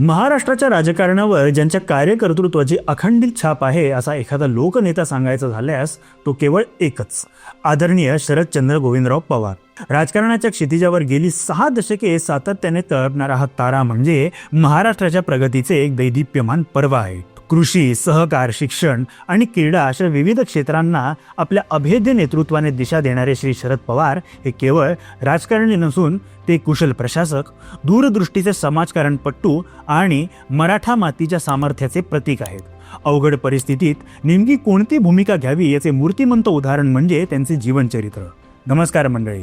महाराष्ट्राच्या राजकारणावर ज्यांच्या कार्यकर्तृत्वाची अखंडित छाप आहे असा एखादा लोकनेता सांगायचा झाल्यास तो केवळ एकच. आदरणीय शरदचंद्र गोविंदराव पवार. राजकारणाच्या क्षितिजावर गेली सहा दशके सातत्याने तळपणारा हा तारा म्हणजे महाराष्ट्राच्या प्रगतीचे एक दैदिप्यमान पर्व आहे. कृषी सहकार शिक्षण आणि क्रीडा अशा विविध क्षेत्रांना आपल्या अभेद्य नेतृत्वाने दिशा देणारे श्री शरद पवार हे केवळ राजकारणी नसून ते कुशल प्रशासक दूरदृष्टीचे समाजकारणपट्टू आणि मराठा मातीच्या सामर्थ्याचे प्रतीक आहेत. अवघड परिस्थितीत नेमकी कोणती भूमिका घ्यावी याचे मूर्तिमंत उदाहरण म्हणजे त्यांचे जीवनचरित्र. नमस्कार मंडळी.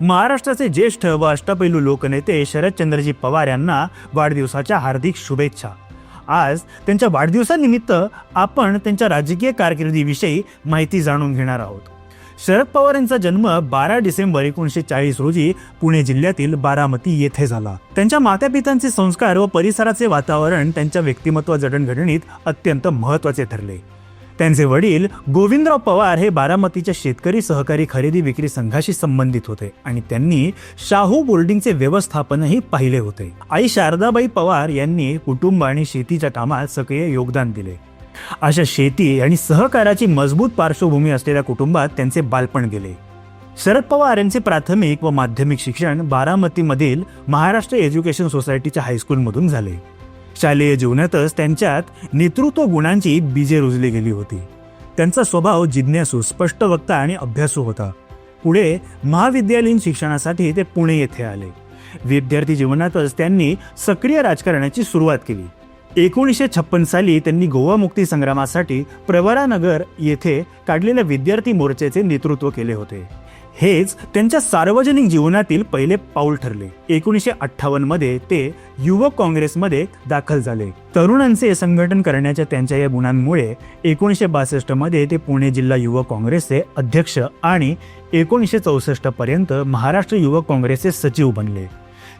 महाराष्ट्राचे ज्येष्ठ व अष्टपैलू लोकनेते शरदचंद्रजी पवार यांना वाढदिवसाच्या हार्दिक शुभेच्छा. आज त्यांच्या वाढदिवसानिमित्त आपण त्यांच्या राजकीय कारकिर्दीविषयी माहिती जाणून घेणार आहोत. शरद पवार यांचा जन्म बारा डिसेंबर एकोणीसशे चाळीस रोजी पुणे जिल्ह्यातील बारामती येथे झाला. त्यांच्या मातापितांचे संस्कार व परिसराचे वातावरण त्यांच्या व्यक्तिमत्व जडणघडणीत अत्यंत महत्त्वाचे ठरले. त्यांचे वडील गोविंदराव पवार हे बारामतीच्या शेतकरी सहकारी खरेदी विक्री संघाशी संबंधित होते आणि त्यांनी शाहू बोर्डिंगचे व्यवस्थापनही पाहिले होते. आई शारदाबाई पवार यांनी कुटुंब आणि शेतीच्या कामात सक्रिय योगदान दिले. अशा शेती आणि सहकाराची मजबूत पार्श्वभूमी असलेल्या कुटुंबात त्यांचे बालपण गेले. शरद पवार यांचे प्राथमिक व माध्यमिक शिक्षण बारामतीमधील महाराष्ट्र एज्युकेशन सोसायटीच्या हायस्कूलमधून झाले. शालेय जीवनातच त्यांच्यात नेतृत्व गुणांची बीजे रुजली गेली होती. त्यांचा स्वभाव जिज्ञासू स्पष्ट वक्ता आणि अभ्यासू होता. पुढे महाविद्यालयीन शिक्षणासाठी ते पुणे येथे आले. विद्यार्थी जीवनातच त्यांनी सक्रिय राजकारणाची सुरुवात केली. एकोणीसशे छप्पन साली त्यांनी गोवा मुक्ती संग्रामासाठी प्रवरानगर येथे काढलेल्या विद्यार्थी मोर्चाचे नेतृत्व केले होते. हेच त्यांच्या सार्वजनिक जीवनातील पहिले पाऊल ठरले. एकोणीसशे अठ्ठावन्नमध्ये ते युवक काँग्रेसमध्ये दाखल झाले. तरुणांचे संघटन करण्याच्या त्यांच्या या गुणांमुळे एकोणीसशे बासष्टमध्ये ते पुणे जिल्हा युवक काँग्रेसचे अध्यक्ष आणि एकोणीसशे चौसष्ट पर्यंत महाराष्ट्र युवक काँग्रेसचे सचिव बनले.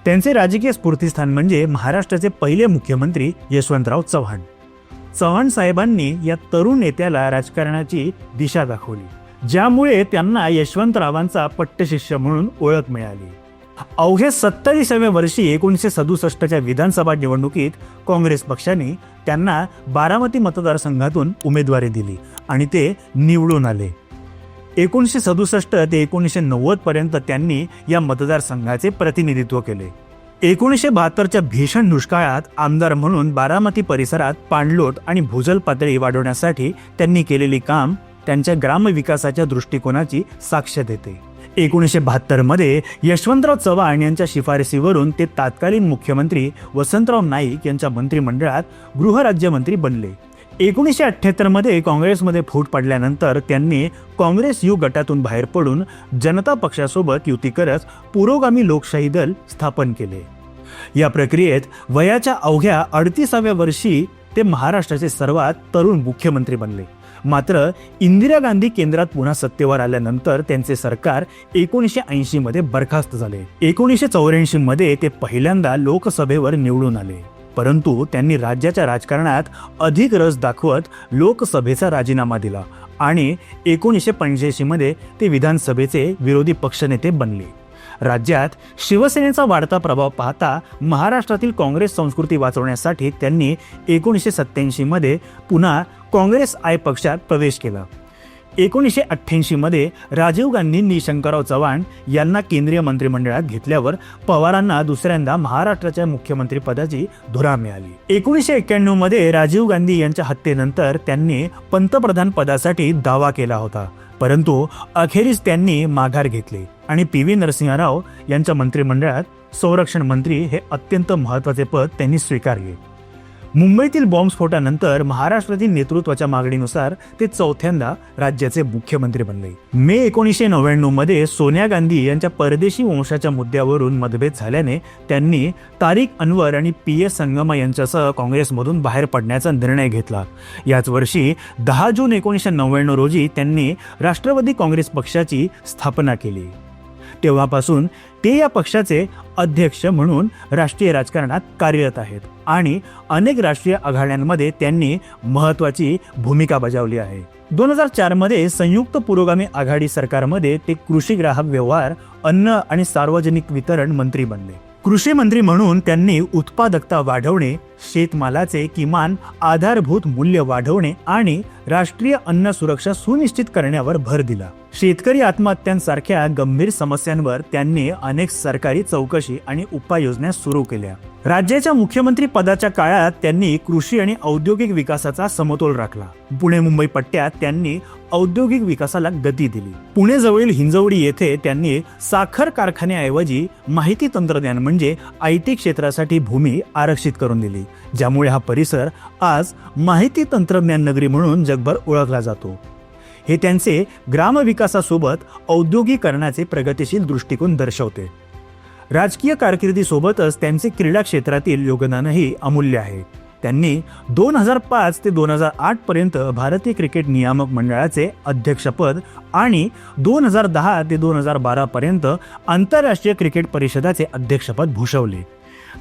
त्यांचे राजकीय स्फूर्तिस्थान म्हणजे महाराष्ट्राचे पहिले मुख्यमंत्री यशवंतराव चव्हाण. चव्हाण साहेबांनी या तरुण नेत्याला राजकारणाची दिशा दाखवली. ज्यामुळे त्यांना यशवंतरावांचा पट्टशिष्य म्हणून ओळख मिळाली. अवघ्या सत्तावीसाव्या वर्षी एकोणीसशे सदुसष्टच्या विधानसभा निवडणुकीत काँग्रेस पक्षाने त्यांना बारामती मतदारसंघातून उमेदवारी दिली आणि ते निवडून आले. एकोणीसशे सदुसष्ट ते एकोणीसशे नव्वदपर्यंत त्यांनी या मतदारसंघाचे प्रतिनिधित्व केले. एकोणीसशे बहात्तरच्या भीषण दुष्काळात आमदार म्हणून बारामती परिसरात पाणलोट आणि भूजल पातळी वाढवण्यासाठी त्यांनी केलेली काम त्यांच्या ग्रामविकासाच्या दृष्टिकोनाची साक्ष देते. एकोणीसशे बहात्तरमध्ये यशवंतराव चव्हाण यांच्या शिफारसीवरून ते तत्कालीन मुख्यमंत्री वसंतराव नाईक यांच्या मंत्रिमंडळात गृहराज्यमंत्री बनले. एकोणीसशे अठ्ठ्याहत्तरमध्ये काँग्रेसमध्ये फूट पडल्यानंतर त्यांनी काँग्रेस यू गटातून बाहेर पडून जनता पक्षासोबत युती करत पुरोगामी लोकशाही दल स्थापन केले. या प्रक्रियेत वयाच्या अवघ्या अडतीसाव्या वर्षी ते महाराष्ट्राचे सर्वात तरुण मुख्यमंत्री बनले. मात्र इंदिरा गांधी केंद्रात पुन्हा सत्तेवर आल्यानंतर त्यांचे सरकार एकोणीसशे ऐंशी मध्ये बरखास्त झाले. एकोणीसशे चौऱ्याऐंशी मध्ये ते पहिल्यांदा लोकसभेवर निवडून आले. परंतु त्यांनी राज्याच्या राजकारणात अधिक रस दाखवत लोकसभेचा राजीनामा दिला आणि एकोणीसशे पंच्याऐंशी मध्ये ते विधानसभेचे विरोधी पक्षनेते बनले. राज्यात शिवसेनेचा वाढता प्रभाव पाहता महाराष्ट्रातील काँग्रेस संस्कृती वाचवण्यासाठी त्यांनी एकोणीसशे सत्त्याऐंशीमध्ये पुन्हा काँग्रेस आय पक्षात प्रवेश केला. एकोणीसशे अठ्ठ्याऐंशीमध्ये राजीव गांधींनी शंकरराव चव्हाण यांना केंद्रीय मंत्रिमंडळात घेतल्यावर पवारांना दुसऱ्यांदा महाराष्ट्राच्या मुख्यमंत्रीपदाची धुरा मिळाली. एकोणीसशे एक्क्याण्णवमध्ये राजीव गांधी यांच्या हत्येनंतर त्यांनी पंतप्रधान पदासाठी दावा केला होता परंतु अखेरीस त्यांनी माघार घेतली. आणि पी व्ही नरसिंहराव यांच्या मंत्रिमंडळात संरक्षण मंत्री हे अत्यंत महत्त्वाचे पद त्यांनी स्वीकारले. मुंबईतील बॉम्बस्फोटानंतर महाराष्ट्रातील नेतृत्वाच्या मागणीनुसार ते चौथ्यांदा राज्याचे मुख्यमंत्री बनले. मे एकोणीसशे नव्याण्णवमध्ये सोनिया गांधी यांच्या परदेशी वंशाच्या मुद्द्यावरून मतभेद झाल्याने त्यांनी तारिक अनवर आणि पी एस संगमा यांच्यासह काँग्रेसमधून बाहेर पडण्याचा निर्णय घेतला. याच वर्षी दहा जून एकोणीसशे नव्याण्णव रोजी त्यांनी राष्ट्रवादी काँग्रेस पक्षाची स्थापना केली. तेव्हापासून ते या पक्षाचे अध्यक्ष म्हणून राष्ट्रीय राजकारणात कार्यरत आहेत आणि अनेक राष्ट्रीय आघाड्यांमध्ये त्यांनी महत्वाची भूमिका बजावली आहे. दोन हजार चारमध्ये संयुक्त पुरोगामी आघाडी सरकारमध्ये ते कृषी ग्राहक व्यवहार अन्न आणि सार्वजनिक वितरण मंत्री बनले. कृषी मंत्री म्हणून त्यांनी उत्पादकता वाढवणे शेतमालाचे किमान आधारभूत मूल्य वाढवणे आणि राष्ट्रीय अन्न सुरक्षा सुनिश्चित करण्यावर भर दिला. शेतकरी आत्महत्यांसारख्या गंभीर समस्यांवर त्यांनी अनेक सरकारी चौकशी आणि उपाययोजना सुरू केल्या. राज्याच्या मुख्यमंत्री पदाच्या काळात त्यांनी कृषी आणि औद्योगिक विकासाचा समतोल राखला. पुणे मुंबई पट्ट्यात त्यांनी औद्योगिक विकासाला गती दिली. पुणे जवळील हिंजवडी येथे त्यांनी साखर कारखान्याऐवजी माहिती तंत्रज्ञान म्हणजे आय टी क्षेत्रासाठी भूमी आरक्षित करून दिली. ज्यामुळे हा परिसर आज माहिती तंत्रज्ञान नगरी म्हणून जगभर ओळखला जातो. हे त्यांचे ग्रामविकासासोबत औद्योगिकरणाचे प्रगतिशील दृष्टिकोन दर्शवते. राजकीय कारकिर्दीसोबतच त्यांचे क्रीडा क्षेत्रातील योगदानही अमूल्य आहे. त्यांनी दोन हजार पाच ते दोन हजार आठ पर्यंत भारतीय क्रिकेट नियामक मंडळाचे अध्यक्षपद आणि दोन हजार दहा ते दोन हजार बारा पर्यंत आंतरराष्ट्रीय क्रिकेट परिषदाचे अध्यक्षपद भूषवले.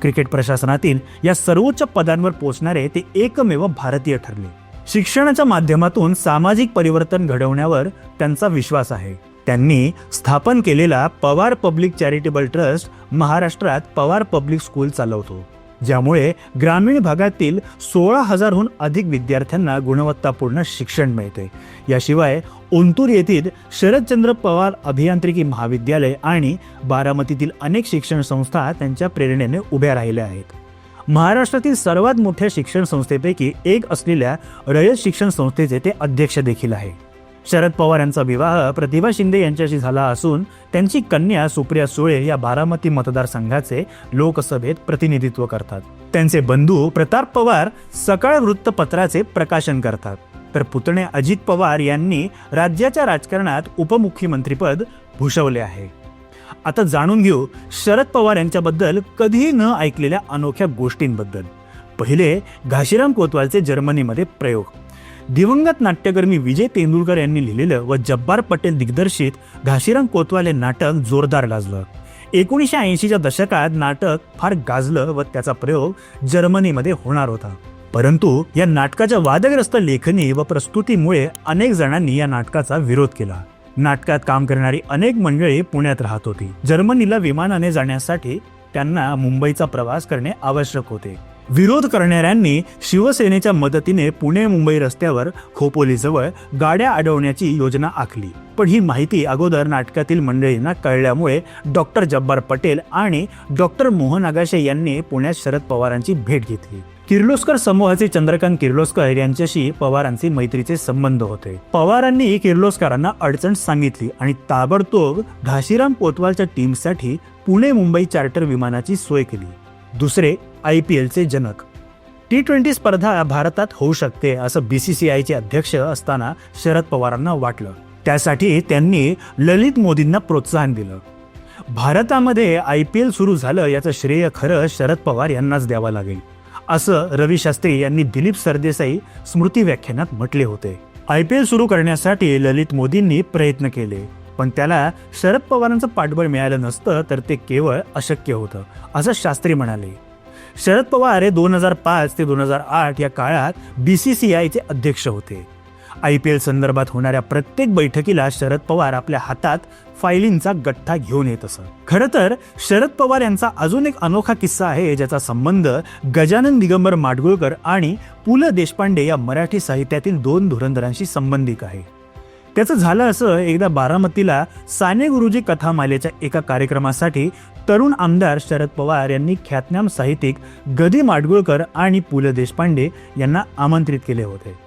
क्रिकेट प्रशासनातील या सर्वोच्च पदांवर पोचणारे ते एकमेव भारतीय ठरले. शिक्षणाच्या माध्यमातून सामाजिक परिवर्तन घडवण्यावर त्यांचा विश्वास आहे. त्यांनी स्थापन केलेला पवार पब्लिक चॅरिटेबल ट्रस्ट महाराष्ट्रात पवार पब्लिक स्कूल चालवतो. ज्यामुळे ग्रामीण भागातील सोळा हजारहून अधिक विद्यार्थ्यांना गुणवत्तापूर्ण शिक्षण मिळते. याशिवाय ओंतूर येथील शरदचंद्र पवार अभियांत्रिकी महाविद्यालय आणि बारामतीतील अनेक शिक्षण संस्था त्यांच्या प्रेरणेने उभ्या राहिल्या आहेत. महाराष्ट्रातील सर्वात मोठ्या शिक्षण संस्थेपैकी एक असलेल्या रयत शिक्षण संस्थेचे ते अध्यक्ष देखील आहे. शरद पवार यांचा विवाह प्रतिभा शिंदे यांच्याशी झाला असून त्यांची कन्या सुप्रिया सुळे या बारामती मतदारसंघाचे लोकसभेत प्रतिनिधित्व करतात. त्यांचे बंधू प्रताप पवार सकाळ वृत्तपत्राचे प्रकाशन करतात. तर पुतणे अजित पवार यांनी राज्याच्या राजकारणात उपमुख्यमंत्रीपद भूषवले आहे. आता जाणून घेऊ शरद पवार यांच्याबद्दल कधीही न ऐकलेल्या अनोख्या गोष्टींबद्दल. पहिले घाशीराम कोतवालचे जर्मनीमध्ये प्रयोग. दिवंगत नाट्यकर्मी विजय तेंडुलकर यांनी लिहिलेलं व जब्बार पटेल दिग्दर्शित घाशीराम कोतवाल हे नाटक जोरदार गाजलं एकोणीसशे ऐंशीच्या दशकात नाटक फार गाजलं व त्याचा प्रयोग जर्मनीमध्ये होणार होता. परंतु या नाटकाच्या वादग्रस्त लेखनी व प्रस्तुतीमुळे अनेक जणांनी या नाटकाचा विरोध केला. नाटकात काम करणारी अनेक मंडळी पुण्यात राहत होती. जर्मनीला विमानाने जाण्यासाठी त्यांना मुंबईचा प्रवास करणे आवश्यक होते. विरोध करणाऱ्यांनी शिवसेनेच्या मदतीने पुणे मुंबई रस्त्यावर खोपोलीजवळ गाड्या अडवण्याची योजना आखली. पण ही माहिती अगोदर नाटकातील मंडळींना कळल्यामुळे डॉक्टर जब्बार पटेल आणि डॉक्टर मोहन आगाशे यांनी पुण्यात शरद पवारांची भेट घेतली. किर्लोस्कर समूहाचे चंद्रकांत किर्लोस्कर यांच्याशी पवारांचे मैत्रीचे संबंध होते. पवारांनी किर्लोस्करांना अडचण सांगितली आणि ताबडतोब घाशीराम पोतवालच्या टीमसाठी पुणे मुंबई चार्टर विमानाची सोय केली. दुसरे आय पी एलचे जनक. टी ट्वेंटी स्पर्धा भारतात होऊ शकते असं बी सी सी आयचे अध्यक्ष असताना शरद पवारांना वाटलं. त्यासाठी त्यांनी ललित मोदींना प्रोत्साहन दिलं. भारतामध्ये आय पी एल सुरू झालं याचं श्रेय खरं शरद पवार यांनाच द्यावं लागेल. असं रवी शास्त्री यांनी दिलीप सरदेसाई स्मृती व्याख्यानात म्हटले होते. आय पी एल सुरू करण्यासाठी ललित मोदींनी प्रयत्न केले पण त्याला शरद पवारांचं पाठबळ मिळालं नसतं तर ते केवळ अशक्य होतं असं शास्त्री म्हणाले. शरद पवार हे दोन हजार पाच ते दोन हजार आठ या काळात बी सी सी आयचे अध्यक्ष होते. आय पी एल संदर्भात होणाऱ्या प्रत्येक बैठकीला शरद पवार आपल्या हातात फायलींचा गठ्ठा घेऊन येत असत. खरं तर शरद पवार यांचा अजून एक अनोखा किस्सा आहे ज्याचा संबंध गजानन दिगंबर माडगुळकर आणि पु ल देशपांडे या मराठी साहित्यातील दोन धुरंधरांशी संबंधित आहे. त्याचं झालं असं एकदा बारामतीला साने गुरुजी कथामालेच्या एका कार्यक्रमासाठी तरुण आमदार शरद पवार यांनी ख्यातनाम साहित्यिक गदी माडगुळकर आणि पु ल देशपांडे यांना आमंत्रित केले होते.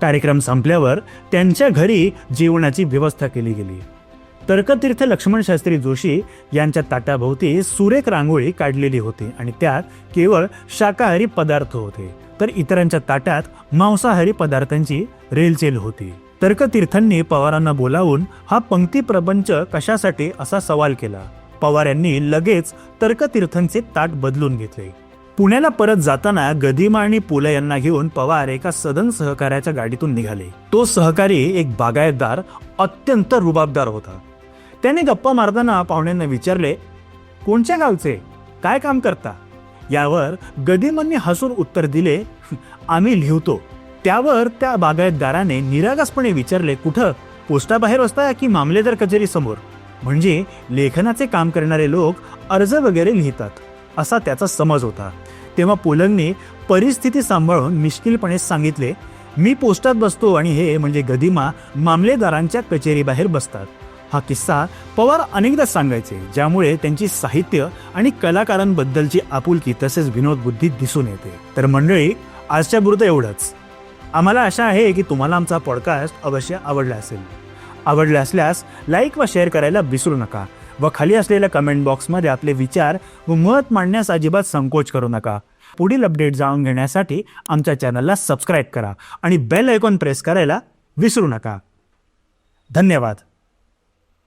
कार्यक्रम संपल्यावर त्यांच्या घरी जेवणाची व्यवस्था केली गेली. तर्कतीर्थ लक्ष्मण शास्त्री जोशी यांच्या ताटाभोवती सुरेख रांगोळी काढलेली होती आणि त्यात केवळ शाकाहारी पदार्थ होते तर इतरांच्या ताटात मांसाहारी पदार्थांची रेलचेल होती. तर्कतीर्थांनी पवारांना बोलावून हा पंक्ती प्रपंच कशासाठी असा सवाल केला. पवार यांनी लगेच तर्कतीर्थांचे ताट बदलून घेतले. पुण्याला परत जाताना गदिमा आणि पुले यांना घेऊन पवार एका सदन सहकार्याच्या गाडीतून निघाले. तो सहकारी एक बागायतदार अत्यंत रुबाबदार होता. त्याने गप्पा मारताना पाहुण्यांना विचारले कोणच्या गावचे? काय काम करता? यावर गदिमांनी हसून उत्तर दिले आम्ही लिहितो. त्यावर त्या बागायतदाराने निरागसपणे विचारले कुठं? पोस्टाबाहेर असता की मामलेदार कचेरी समोर? म्हणजे लेखनाचे काम करणारे लोक अर्ज वगैरे लिहितात असा त्याचा समज होता. तेव्हा पोलंगने परिस्थिती सांभाळून मिश्किलपणे सांगितले मी पोस्टात बसतो आणि हे म्हणजे गदिमा मामलेदारांच्या कचेरीबाहेर बसतात. हा किस्सा पवार अनेकदा सांगायचे ज्यामुळे त्यांची साहित्य आणि कलाकारांबद्दलची आपुलकी तसेच विनोदबुद्धी दिसून येते. तर मंडळी आजच्या पुरतं एवढंच. आम्हाला आशा आहे की तुम्हाला आमचा पॉडकास्ट अवश्य आवडला असेल. आवडला असल्यास लाईक व शेअर करायला विसरू नका. व खाली असलेल्या कमेंट बॉक्समध्ये आपले विचार व मत मांडण्यास अजिबात संकोच करू नका. पुढील अपडेट जाणून घेण्यासाठी आमच्या चॅनलला सबस्क्राईब करा आणि बेल आयकॉन प्रेस करायला विसरू नका. धन्यवाद.